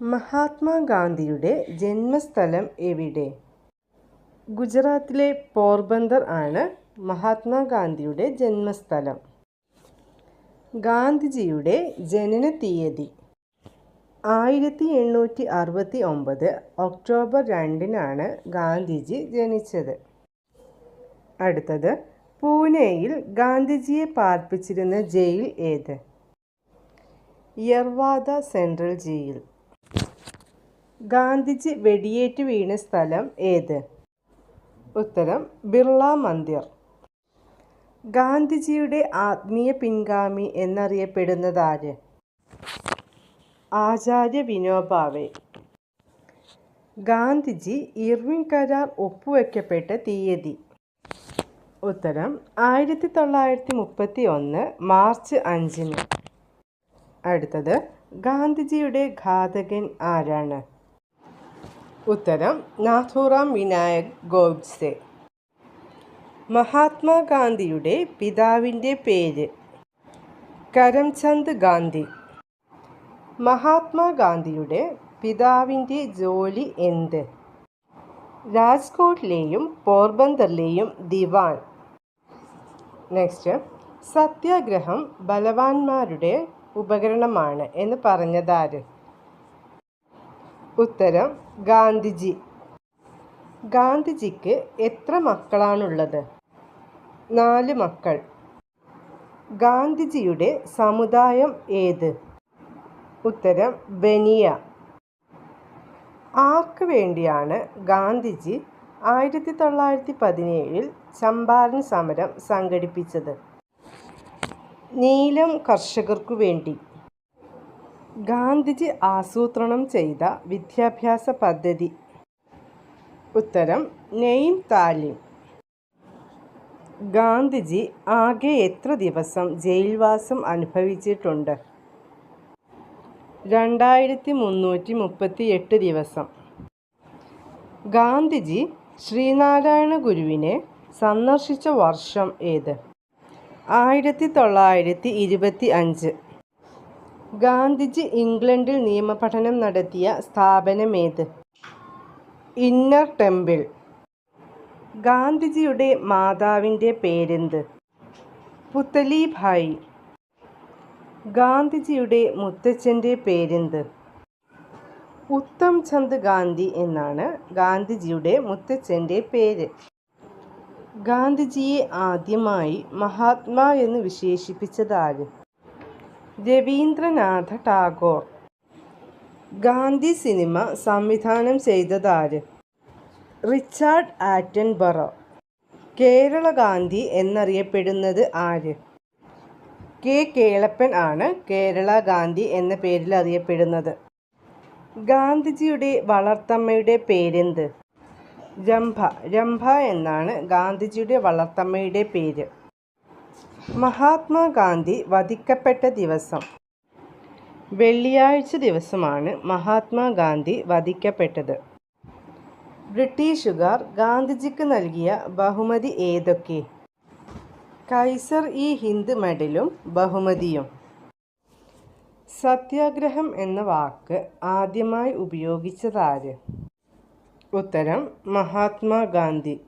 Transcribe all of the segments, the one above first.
മഹാത്മാഗാന്ധിയുടെ ജന്മസ്ഥലം എവിടെ? ഗുജറാത്തിലെ പോർബന്ദർ ആണ് മഹാത്മാഗാന്ധിയുടെ ജന്മസ്ഥലം. ഗാന്ധിജിയുടെ ജനന തീയതി ആയിരത്തി എണ്ണൂറ്റി അറുപത്തി ഒമ്പത് ഒക്ടോബർ രണ്ടിനാണ് ഗാന്ധിജി ജനിച്ചത്. അടുത്തത് പൂനെയിൽ ഗാന്ധിജിയെ പാർപ്പിച്ചിരുന്ന ജയിൽ ഏത്? Yerwada central jail. ഗാന്ധിജി വെടിയേറ്റ് വീണ സ്ഥലം ഏത്? ഉത്തരം ബിർള മന്ദിർ. ഗാന്ധിജിയുടെ ആത്മീയ പിൻഗാമി എന്നറിയപ്പെടുന്നതാര്? ആചാര്യ വിനോബാവെ. ഗാന്ധിജി ഇർവിൻ കരാർ ഒപ്പുവെക്കപ്പെട്ട തീയതി. ഉത്തരം ആയിരത്തി തൊള്ളായിരത്തി മുപ്പത്തി ഒന്ന് മാർച്ച് അഞ്ചിന്. അടുത്തത് ഗാന്ധിജിയുടെ ഘാതകൻ ആരാണ്? ഉത്തരം നാഥുറാം വിനായക് ഗോഡ്സെ. മഹാത്മാഗാന്ധിയുടെ പിതാവിന്റെ പേര് കരംചന്ദ് ഗാന്ധി. മഹാത്മാഗാന്ധിയുടെ പിതാവിന്റെ ജോലി എന്ത്? രാജ്കോട്ടിലെയും പോർബന്തറിലെയും ദിവാൻ. നെക്സ്റ്റ് സത്യാഗ്രഹം ബലവാന്മാരുടെ ഉപകരണമാണ് എന്ന് പറഞ്ഞതാര്? ഉത്തരം ഗാന്ധിജി. ഗാന്ധിജിക്ക് എത്ര മക്കളാണുള്ളത്? നാല് മക്കൾ. ഗാന്ധിജിയുടെ സമുദായം ഏത്? ഉത്തരം ബനിയ. ആർക്ക് വേണ്ടിയാണ് ഗാന്ധിജി ആയിരത്തി തൊള്ളായിരത്തി പതിനേഴിൽ ചമ്പാരൻ സമരം സംഘടിപ്പിച്ചത്? നീലം കർഷകർക്കു വേണ്ടി. ഗാന്ധിജി ആസൂത്രണം ചെയ്ത വിദ്യാഭ്യാസ പദ്ധതി. ഉത്തരം നെയിം താലിം. ഗാന്ധിജി ആകെ എത്ര ദിവസം ജയിൽവാസം അനുഭവിച്ചിട്ടുണ്ട്? രണ്ടായിരത്തി മുന്നൂറ്റി മുപ്പത്തി എട്ട് ദിവസം. ഗാന്ധിജി ശ്രീനാരായണ ഗുരുവിനെ സന്ദർശിച്ച വർഷം ഏത്? ആയിരത്തി തൊള്ളായിരത്തി ഇരുപത്തി അഞ്ച് ഗാന്ധിജി ഇംഗ്ലണ്ടിൽ നിയമപഠനം നടത്തിയ സ്ഥാപനമേത്? Inner temple. ഗാന്ധിജിയുടെ മാതാവിന്റെ പേരെന്ത്? പുത്തലിഭായി. ഗാന്ധിജിയുടെ മുത്തച്ഛന്റെ പേരെന്ത്? ഉത്തം ചന്ദ് ഗാന്ധി എന്നാണ് ഗാന്ധിജിയുടെ മുത്തച്ഛന്റെ പേര്. ഗാന്ധിജിയെ ആദ്യമായി മഹാത്മാ എന്ന് വിശേഷിപ്പിച്ചതാര്? രവീന്ദ്രനാഥ ടാഗോർ. ഗാന്ധി സിനിമ സംവിധാനം ചെയ്തതാര്? Richard Attenborough Kerala Gandhi എന്നറിയപ്പെടുന്നത് ആര്? കെ കേളപ്പൻ ആണ് കേരള ഗാന്ധി എന്ന പേരിൽ അറിയപ്പെടുന്നത്. ഗാന്ധിജിയുടെ വളർത്തമ്മയുടെ പേരെന്ത്? രംഭ. രംഭ എന്നാണ് ഗാന്ധിജിയുടെ വളർത്തമ്മയുടെ പേര്. മഹാത്മാഗാന്ധി വധിക്കപ്പെട്ട ദിവസം. വെള്ളിയാഴ്ച ദിവസമാണ് മഹാത്മാഗാന്ധി വധിക്കപ്പെട്ടത്. ബ്രിട്ടീഷുകാർ ഗാന്ധിജിക്ക് നൽകിയ ബഹുമതി ഏതൊക്കെ? കൈസർ ഇ ഹിന്ദ് മെഡലും ബഹുമതിയും. സത്യാഗ്രഹം എന്ന വാക്ക് ആദ്യമായി ഉപയോഗിച്ചതാര്? ഉത്തരം മഹാത്മാഗാന്ധി.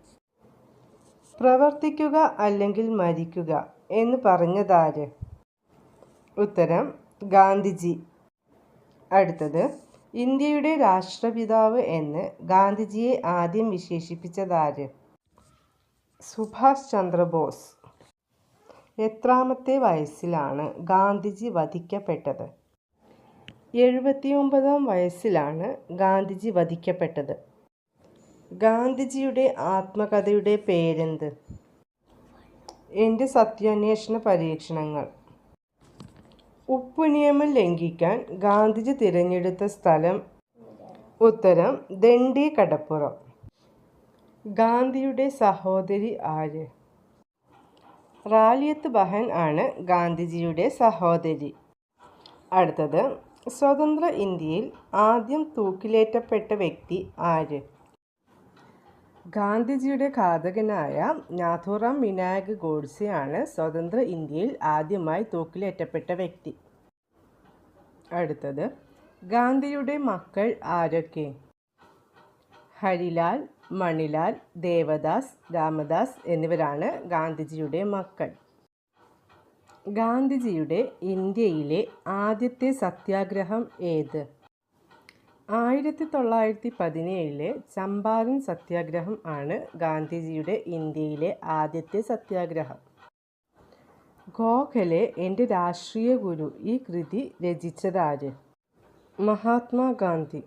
പ്രവർത്തിക്കുക അല്ലെങ്കിൽ മരിക്കുക. എന്ന് പറഞ്ഞതാര്? ഉത്തരം ഗാന്ധിജി. അടുത്തത് ഇന്ത്യയുടെ രാഷ്ട്രപിതാവ് എന്ന് ഗാന്ധിജിയെ ആദ്യം വിശേഷിപ്പിച്ചതാര്? സുഭാഷ് ചന്ദ്രബോസ്. എത്രാമത്തെ വയസ്സിലാണ് ഗാന്ധിജി വധിക്കപ്പെട്ടത്? എഴുപത്തിയൊമ്പതാം വയസ്സിലാണ് ഗാന്ധിജി വധിക്കപ്പെട്ടത്. ഗാന്ധിജിയുടെ ആത്മകഥയുടെ പേരെന്ത്? എന്റെ സത്യാന്വേഷണ പരീക്ഷണങ്ങൾ. ഉപ്പ് നിയമം ലംഘിക്കാൻ ഗാന്ധിജി തിരഞ്ഞെടുത്ത സ്ഥലം ഉത്തരം ദണ്ഡി കടപ്പുറം. ഗാന്ധിയുടെ സഹോദരി ആര്? റാലിയത്ത് ബഹൻ ആണ് ഗാന്ധിജിയുടെ സഹോദരി. അടുത്തത് സ്വതന്ത്ര ഇന്ത്യയിൽ ആദ്യം തൂക്കിലേറ്റപ്പെട്ട വ്യക്തി ആര്? ഗാന്ധിജിയുടെ ഘാതകനായ നാഥുറാം വിനായക് ഗോഡ്സെയാണ് സ്വതന്ത്ര ഇന്ത്യയിൽ ആദ്യമായി തൂക്കിലേറ്റപ്പെട്ട വ്യക്തി. അടുത്തത് ഗാന്ധിയുടെ മക്കൾ ആരൊക്കെ? ഹരിലാൽ മണിലാൽ ദേവദാസ് രാമദാസ് എന്നിവരാണ് ഗാന്ധിജിയുടെ മക്കൾ. ഗാന്ധിജിയുടെ ഇന്ത്യയിലെ ആദ്യത്തെ സത്യാഗ്രഹം ഏത്? ആയിരത്തി തൊള്ളായിരത്തി പതിനേഴിലെ ചമ്പാരൻ സത്യാഗ്രഹം ആണ് ഗാന്ധിജിയുടെ ഇന്ത്യയിലെ ആദ്യത്തെ സത്യാഗ്രഹം. ഗോഖലെ എന്റെ രാഷ്ട്രീയ ഗുരു ഈ കൃതി രചിച്ചതാര്? മഹാത്മാഗാന്ധി.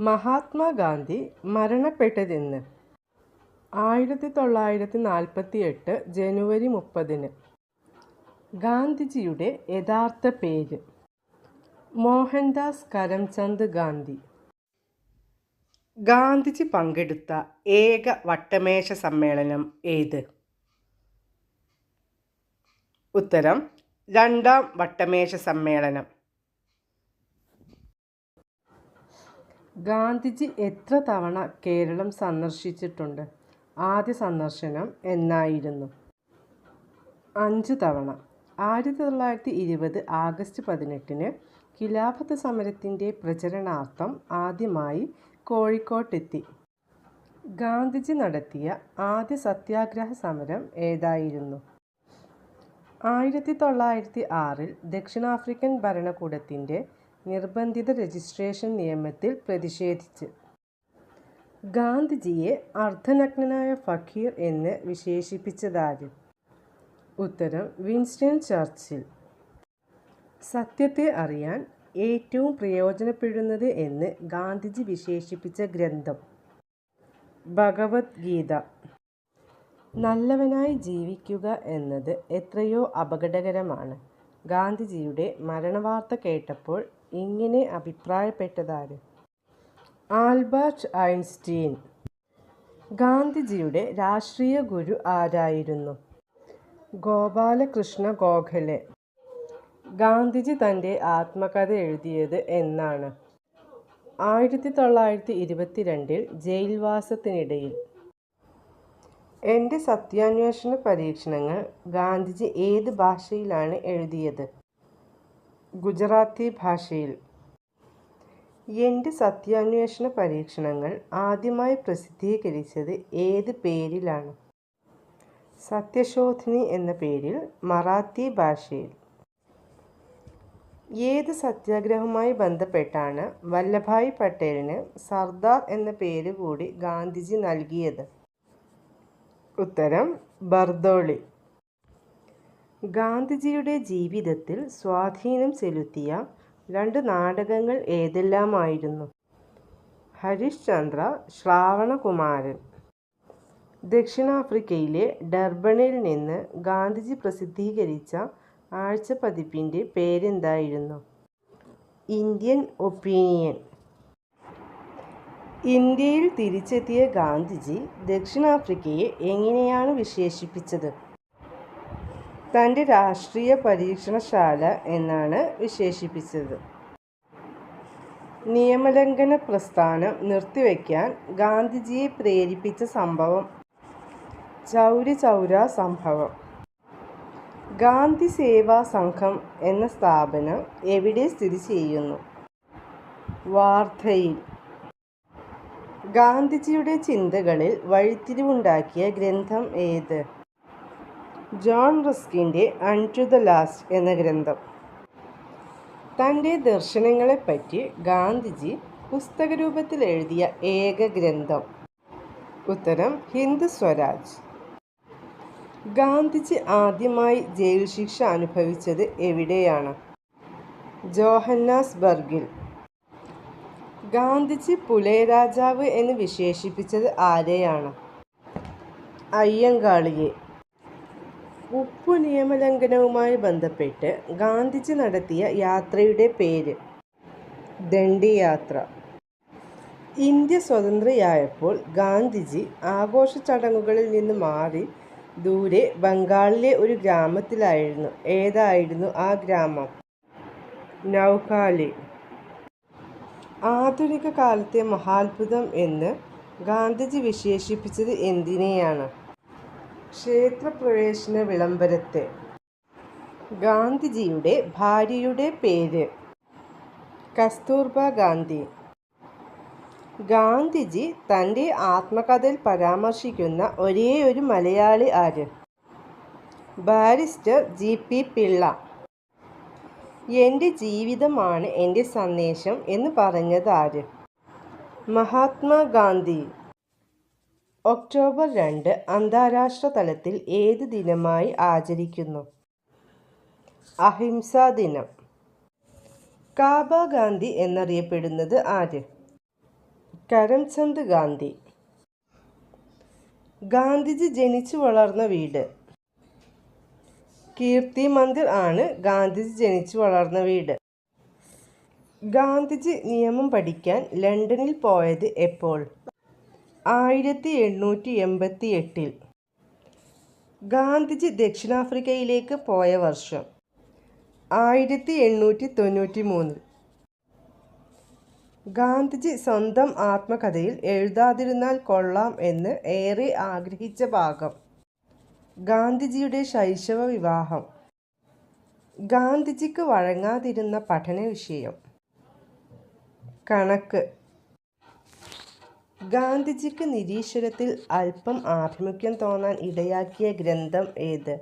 മഹാത്മാഗാന്ധി മരണപ്പെട്ടതെന്ന്. ആയിരത്തി തൊള്ളായിരത്തി നാൽപ്പത്തി എട്ട് ജനുവരി മുപ്പതിന്. ഗാന്ധിജിയുടെ യഥാർത്ഥ പേര്. മോഹൻദാസ് കരംചന്ദ് ഗാന്ധി. ഗാന്ധിജി പങ്കെടുത്ത ഏക വട്ടമേശ സമ്മേളനം ഏത്? ഉത്തരം രണ്ടാം വട്ടമേശ സമ്മേളനം. ഗാന്ധിജി എത്ര തവണ കേരളം സന്ദർശിച്ചിട്ടുണ്ട്? ആദ്യ സന്ദർശനം എന്നായിരുന്നു. അഞ്ച് തവണ. ആയിരത്തി തൊള്ളായിരത്തി ഇരുപത് ആഗസ്റ്റ് പതിനെട്ടിന് ഖിലാഫത്ത് സമരത്തിന്റെ പ്രചരണാർത്ഥം ആദ്യമായി കോഴിക്കോട്ടെത്തി. ഗാന്ധിജി നടത്തിയ ആദ്യ സത്യാഗ്രഹ സമരം ഏതായിരുന്നു? ആയിരത്തി തൊള്ളായിരത്തി ആറിൽ ദക്ഷിണാഫ്രിക്കൻ ഭരണകൂടത്തിന്റെ നിർബന്ധിത രജിസ്ട്രേഷൻ നിയമത്തിൽ പ്രതിഷേധിച്ച്. ഗാന്ധിജിയെ അർദ്ധനഗ്നനായ ഫക്കീർ എന്ന് വിശേഷിപ്പിച്ചതാരും? ഉത്തരം വിൻസ്റ്റൺ ചർച്ചിൽ. സത്യത്തെ അറിയാൻ ഏറ്റവും പ്രയോജനപ്പെടുന്നത് എന്ന് ഗാന്ധിജി വിശേഷിപ്പിച്ച ഗ്രന്ഥം. ഭഗവത്ഗീത. നല്ലവനായി ജീവിക്കുക എന്നത് എത്രയോ അപകടകരമാണ്. ഗാന്ധിജിയുടെ മരണവാർത്ത കേട്ടപ്പോൾ ഇങ്ങനെ അഭിപ്രായപ്പെട്ടതാര്? Albert Einstein. ഗാന്ധിജിയുടെ രാഷ്ട്രീയ ഗുരു ആരായിരുന്നു? ഗോപാലകൃഷ്ണ ഗോഖലെ. ഗാന്ധിജി തന്റെ ആത്മകഥ എഴുതിയത് എന്നാണ്. ആയിരത്തി തൊള്ളായിരത്തി ഇരുപത്തിരണ്ടിൽ ജയിൽവാസത്തിനിടയിൽ. എന്റെ സത്യാന്വേഷണ പരീക്ഷണങ്ങൾ ഗാന്ധിജി ഏത് ഭാഷയിലാണ് എഴുതിയത്? ഗുജറാത്തി ഭാഷയിൽ. എന്റെ സത്യാന്വേഷണ പരീക്ഷണങ്ങൾ ആദ്യമായി പ്രസിദ്ധീകരിച്ചത് ഏത് പേരിലാണ്? സത്യശോധിനി എന്ന പേരിൽ മറാത്തി ഭാഷയിൽ. ഏത് സത്യാഗ്രഹവുമായി ബന്ധപ്പെട്ടാണ് വല്ലഭായ് പട്ടേലിന് സർദാർ എന്ന പേര് കൂടി ഗാന്ധിജി നൽകിയത്? ഉത്തരം ബർദോളി. ഗാന്ധിജിയുടെ ജീവിതത്തിൽ സ്വാധീനം ചെലുത്തിയ രണ്ട് നാടകങ്ങൾ ഏതെല്ലാമായിരുന്നു? ഹരിശ്ചന്ദ്ര ശ്രാവണകുമാരൻ. ദക്ഷിണാഫ്രിക്കയിലെ ഡർബണിൽ നിന്ന് ഗാന്ധിജി പ്രസിദ്ധീകരിച്ച ആഴ്ചപ്പതിപ്പിന്റെ പേരെന്തായിരുന്നു? Indian Opinion. ഇന്ത്യയിൽ തിരിച്ചെത്തിയ ഗാന്ധിജി ദക്ഷിണാഫ്രിക്കയെ എങ്ങനെയാണ് വിശേഷിപ്പിച്ചത്? തന്റെ രാഷ്ട്രീയ പരീക്ഷണശാല എന്നാണ് വിശേഷിപ്പിച്ചത്. നിയമലംഘന പ്രസ്ഥാനം നിർത്തിവെക്കാൻ ഗാന്ധിജിയെ പ്രേരിപ്പിച്ച സംഭവം. ചൗരി ചൗര സംഭവം. ഗാന്ധി സേവാ സംഘം എന്ന സ്ഥാപനം എവിടെ സ്ഥിതി ചെയ്യുന്നു? വാർധയിൽ. ഗാന്ധിജിയുടെ ചിന്തകളിൽ വഴിത്തിരിവുണ്ടാക്കിയ ഗ്രന്ഥം ഏത്? ജോൺ റസ്കിന്റെ അൺ ടു ദ ലാസ്റ്റ് എന്ന ഗ്രന്ഥം. തന്റെ ദർശനങ്ങളെപ്പറ്റി ഗാന്ധിജി പുസ്തക രൂപത്തിൽ എഴുതിയ ഏക ഗ്രന്ഥം. ഉത്തരം ഹിന്ദു സ്വരാജ്. ഗാന്ധിജി ആദ്യമായി ജയിൽ ശിക്ഷ അനുഭവിച്ചത് എവിടെയാണ്? ജോഹന്നാസ്ബർഗിൽ. ഗാന്ധിജി പുലേ രാജാവ് എന്ന് വിശേഷിപ്പിച്ചത് ആരെയാണ്? അയ്യങ്കാളിയെ. ഉപ്പു നിയമലംഘനവുമായി ബന്ധപ്പെട്ട് ഗാന്ധിജി നടത്തിയ യാത്രയുടെ പേര് ദണ്ഡി യാത്ര ഇന്ത്യ സ്വതന്ത്രയായപ്പോൾ ഗാന്ധിജി ആഘോഷ ചടങ്ങുകളിൽ നിന്ന് മാറി ദൂരെ ബംഗാളിലെ ഒരു ഗ്രാമത്തിലായിരുന്നു. ഏതായിരുന്നു ആ ഗ്രാമം? നൗഖാലി ആധുനിക കാലത്തെ മഹാത്ഭുതം എന്ന് ഗാന്ധിജി വിശേഷിപ്പിച്ചത് എന്തിനെയാണ്? ക്ഷേത്രപ്രവേശന വിളംബരത്തെ. ഗാന്ധിജിയുടെ ഭാര്യയുടെ പേര് കസ്തൂർബ ഗാന്ധി. ഗാന്ധിജി തന്റെ ആത്മകഥയിൽ പരാമർശിക്കുന്ന ഒരേയൊരു മലയാളി ആര്? Barrister G. പി. പിള്ള. എന്റെ ജീവിതമാണ് എന്റെ സന്ദേശം എന്ന് പറഞ്ഞത് ആര്? മഹാത്മാഗാന്ധി ഒക്ടോബർ രണ്ട് അന്താരാഷ്ട്ര തലത്തിൽ ഏത് ദിനമായി ആചരിക്കുന്നു? അഹിംസാ ദിനം. കാബ ഗാന്ധി എന്നറിയപ്പെടുന്നത് ആര്? കരംചന്ദ് ഗാന്ധി. ഗാന്ധിജി ജനിച്ചു വളർന്ന വീട്. കീർത്തി മന്ദിർ ആണ് ഗാന്ധിജി ജനിച്ചു വളർന്ന വീട്. ഗാന്ധിജി നിയമം പഠിക്കാൻ ലണ്ടനിൽ പോയത് എപ്പോൾ? ആയിരത്തി എണ്ണൂറ്റി എൺപത്തി എട്ടിൽ ഗാന്ധിജി ദക്ഷിണാഫ്രിക്കയിലേക്ക് പോയ വർഷം. ആയിരത്തി എണ്ണൂറ്റി തൊണ്ണൂറ്റി മൂന്നിൽ ഗാന്ധിജി സ്വന്തം ആത്മകഥയിൽ എഴുതാതിരുന്നാൽ കൊള്ളാം എന്ന് ഏറെ ആഗ്രഹിച്ച ഭാഗം. ഗാന്ധിജിയുടെ ശൈശവ വിവാഹം. ഗാന്ധിജിക്ക് വഴങ്ങാതിരുന്ന പഠന വിഷയം. കണക്ക്. ഗാന്ധിജിക്ക് നിരീശ്വരത്തിൽ അല്പം ആഭിമുഖ്യം തോന്നാൻ ഇടയാക്കിയ ഗ്രന്ഥം ഏത്?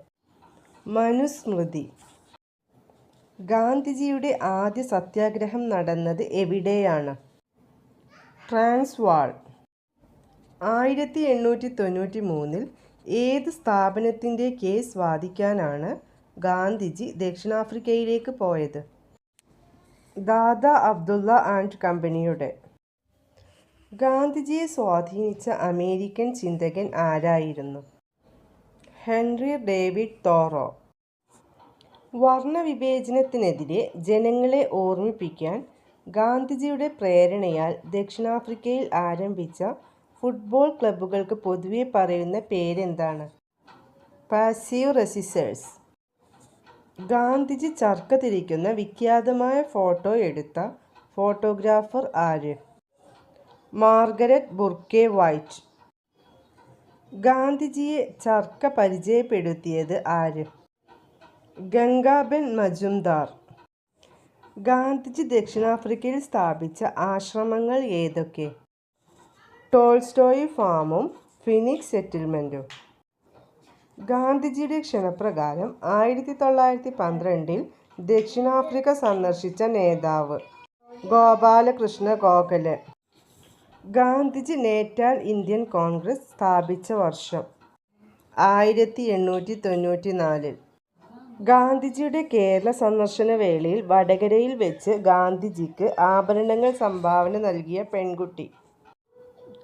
മനുസ്മൃതി. ഗാന്ധിജിയുടെ ആദ്യ സത്യാഗ്രഹം നടന്നത് എവിടെയാണ്? ട്രാൻസ്വാൾ. ആയിരത്തി എണ്ണൂറ്റി തൊണ്ണൂറ്റി മൂന്നിൽ ഏത് സ്ഥാപനത്തിന്റെ കേസ് വാദിക്കാനാണ് ഗാന്ധിജി ദക്ഷിണാഫ്രിക്കയിലേക്ക് പോയത്? ദാദ അബ്ദുള്ള ആൻഡ് കമ്പനിയുടെ. ഗാന്ധിജിയെ സ്വാധീനിച്ച അമേരിക്കൻ ചിന്തകൻ ആരായിരുന്നു? Henry David തോറോ. വർണവിവേചനത്തിനെതിരെ ജനങ്ങളെ ഓർമ്മിപ്പിക്കാൻ ഗാന്ധിജിയുടെ പ്രേരണയാൽ ദക്ഷിണാഫ്രിക്കയിൽ ആരംഭിച്ച ഫുട്ബോൾ ക്ലബ്ബുകൾക്ക് പൊതുവെ പറയുന്ന പേരെന്താണ്? പാസീവ് റെസിസേഴ്സ് ഗാന്ധിജി ചർക്ക തിരിക്കുന്ന വിഖ്യാതമായ ഫോട്ടോ എടുത്ത ഫോട്ടോഗ്രാഫർ ആര്? മാർഗരറ്റ് ബുർക്കെ വൈറ്റ് ഗാന്ധിജിയെ ചർക്ക പരിചയപ്പെടുത്തിയത് ആര്? ഗംഗാബെൻ മജുംദാർ. ഗാന്ധിജി ദക്ഷിണാഫ്രിക്കയിൽ സ്ഥാപിച്ച ആശ്രമങ്ങൾ ഏതൊക്കെ? ടോൾസ്റ്റോയി ഫാമും ഫിനിക്സ് സെറ്റിൽമെന്റും ഗാന്ധിജിയുടെ ക്ഷണപ്രകാരം ആയിരത്തി തൊള്ളായിരത്തി പന്ത്രണ്ടിൽ ദക്ഷിണാഫ്രിക്ക സന്ദർശിച്ച നേതാവ് Gopalakrishna Gokhale. Gandhiji Natal Indian Congress സ്ഥാപിച്ച വർഷം ആയിരത്തി എണ്ണൂറ്റി തൊണ്ണൂറ്റി നാലിൽ ഗാന്ധിജിയുടെ കേരള സന്ദർശന വേളയിൽ വടകരയിൽ വെച്ച് ഗാന്ധിജിക്ക് ആഭരണങ്ങൾ സംഭാവന നൽകിയ പെൺകുട്ടി.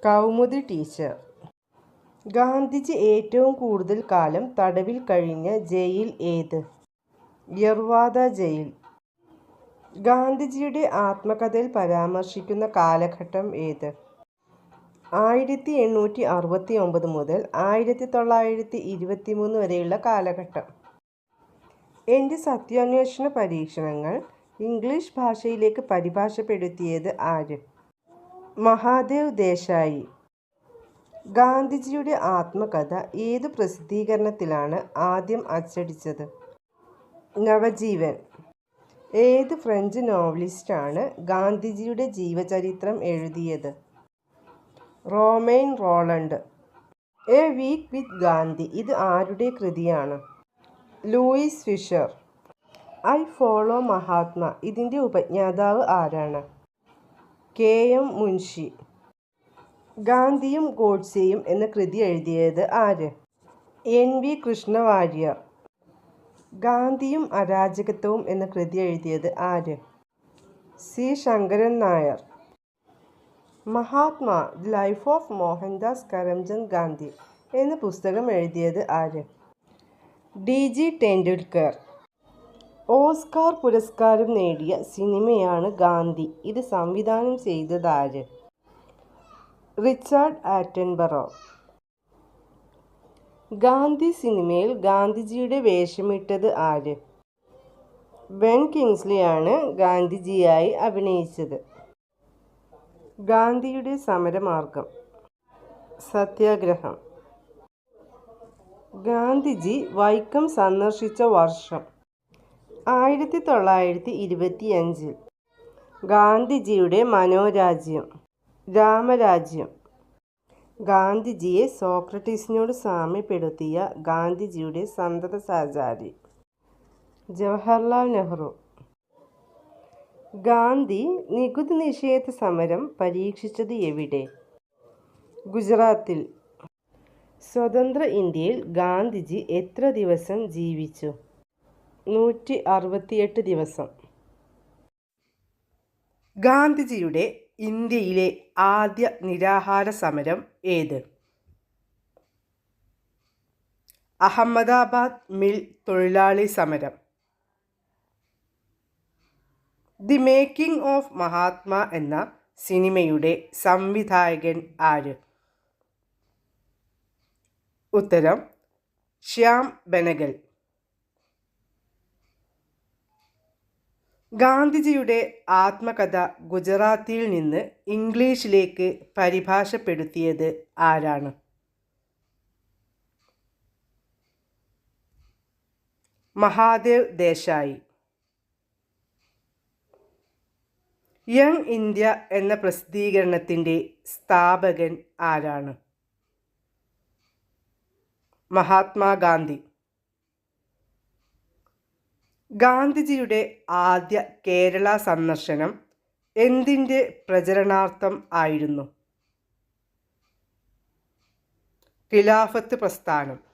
കൗമുദി ടീച്ചർ. ഗാന്ധിജി ഏറ്റവും കൂടുതൽ കാലം തടവിൽ കഴിഞ്ഞ ജയിൽ ഏത്? യർവാദ ജയിൽ. ഗാന്ധിജിയുടെ ആത്മകഥയിൽ പരാമർശിക്കുന്ന കാലഘട്ടം ഏത്? ആയിരത്തി എണ്ണൂറ്റി അറുപത്തി ഒമ്പത് മുതൽ ആയിരത്തി തൊള്ളായിരത്തി ഇരുപത്തി മൂന്ന് വരെയുള്ള കാലഘട്ടം. എന്റെ സത്യാന്വേഷണ പരീക്ഷണങ്ങൾ ഇംഗ്ലീഷ് ഭാഷയിലേക്ക് പരിഭാഷപ്പെടുത്തിയത് ആര്? മഹാദേവ് ദേശായി. ഗാന്ധിജിയുടെ ആത്മകഥ ഏത് പ്രസിദ്ധീകരണത്തിലാണ് ആദ്യം അച്ചടിച്ചത്? നവജീവൻ. ഏത് ഫ്രഞ്ച് നോവലിസ്റ്റാണ് ഗാന്ധിജിയുടെ ജീവചരിത്രം എഴുതിയത്? Romain Rolland. A week with Gandhi. ഇത് ആരുടെ കൃതിയാണ്? Louis Fischer. I follow Mahatma. ഇതിന്റെ ഉപജ്ഞാതാവ് ആരാണ്? കെ. എം. മുൻഷി. ഗാന്ധിയും ഗോഡ്സെയും എന്ന കൃതി എഴുതിയത് ആര്? എൻ. വി. കൃഷ്ണവാര്യർ. ഗാന്ധിയും അരാജകത്വവും എന്ന കൃതി എഴുതിയത് ആര്? C. Sankaran Nair. Mahatma life of Mohandas Karamchand Gandhi എന്ന പുസ്തകം എഴുതിയത് ആര്? D G Tendulkar. ഓസ്കാർ പുരസ്കാരം നേടിയ സിനിമയാണ് ഗാന്ധി. ഇത് സംവിധാനം ചെയ്തത് ആര്? Richard Attenborough. ഗാന്ധി സിനിമയിൽ ഗാന്ധിജിയുടെ വേഷമിട്ടത് ആര്? ബെൻ കിങ്സ്ലിയാണ് ഗാന്ധിജിയായി അഭിനയിച്ചത്. ഗാന്ധിയുടെ സമരമാർഗം. സത്യാഗ്രഹം. ഗാന്ധിജി വൈക്കം സന്ദർശിച്ച വർഷം ആയിരത്തി തൊള്ളായിരത്തി ഇരുപത്തി അഞ്ചിൽ ഗാന്ധിജിയുടെ മനോരാജ്യം രാമരാജ്യം. ഗാന്ധിജിയെ സോക്രട്ടീസിനോട് സാമ്യപ്പെടുത്തിയ ഗാന്ധിജിയുടെ സന്തത സാചാരി ജവഹർലാൽ നെഹ്റു. ഗാന്ധി നികുതി നിഷേധ സമരം പരീക്ഷിച്ചത് എവിടെ? ഗുജറാത്തിൽ സ്വതന്ത്ര ഇന്ത്യയിൽ ഗാന്ധിജി എത്ര ദിവസം ജീവിച്ചു? നൂറ്റി അറുപത്തിയെട്ട് ദിവസം. ഗാന്ധിജിയുടെ ഇന്ത്യയിലെ ആദ്യ നിരാഹാര സമരം ഏത്? അഹമ്മദാബാദ് മിൽ തൊഴിലാളി സമരം. ദി മേക്കിംഗ് ഓഫ് മഹാത്മ എന്ന സിനിമയുടെ സംവിധായകൻ ആര്? ഉത്തരം ശ്യാം ബെനഗൽ. ഗാന്ധിജിയുടെ ആത്മകഥ ഗുജറാത്തിയിൽ നിന്ന് ഇംഗ്ലീഷിലേക്ക് പരിഭാഷപ്പെടുത്തിയത് ആരാണ്? മഹാദേവ് ദേശായി. യങ് ഇന്ത്യ എന്ന പ്രസിദ്ധീകരണത്തിന്റെ സ്ഥാപകൻ ആരാണ്? മഹാത്മാഗാന്ധി. ഗാന്ധിജിയുടെ ആദ്യ കേരള സന്ദർശനം എന്തിന്റെ പ്രചരണാർത്ഥം ആയിരുന്നു? ഖിലാഫത്ത് പ്രസ്ഥാനം.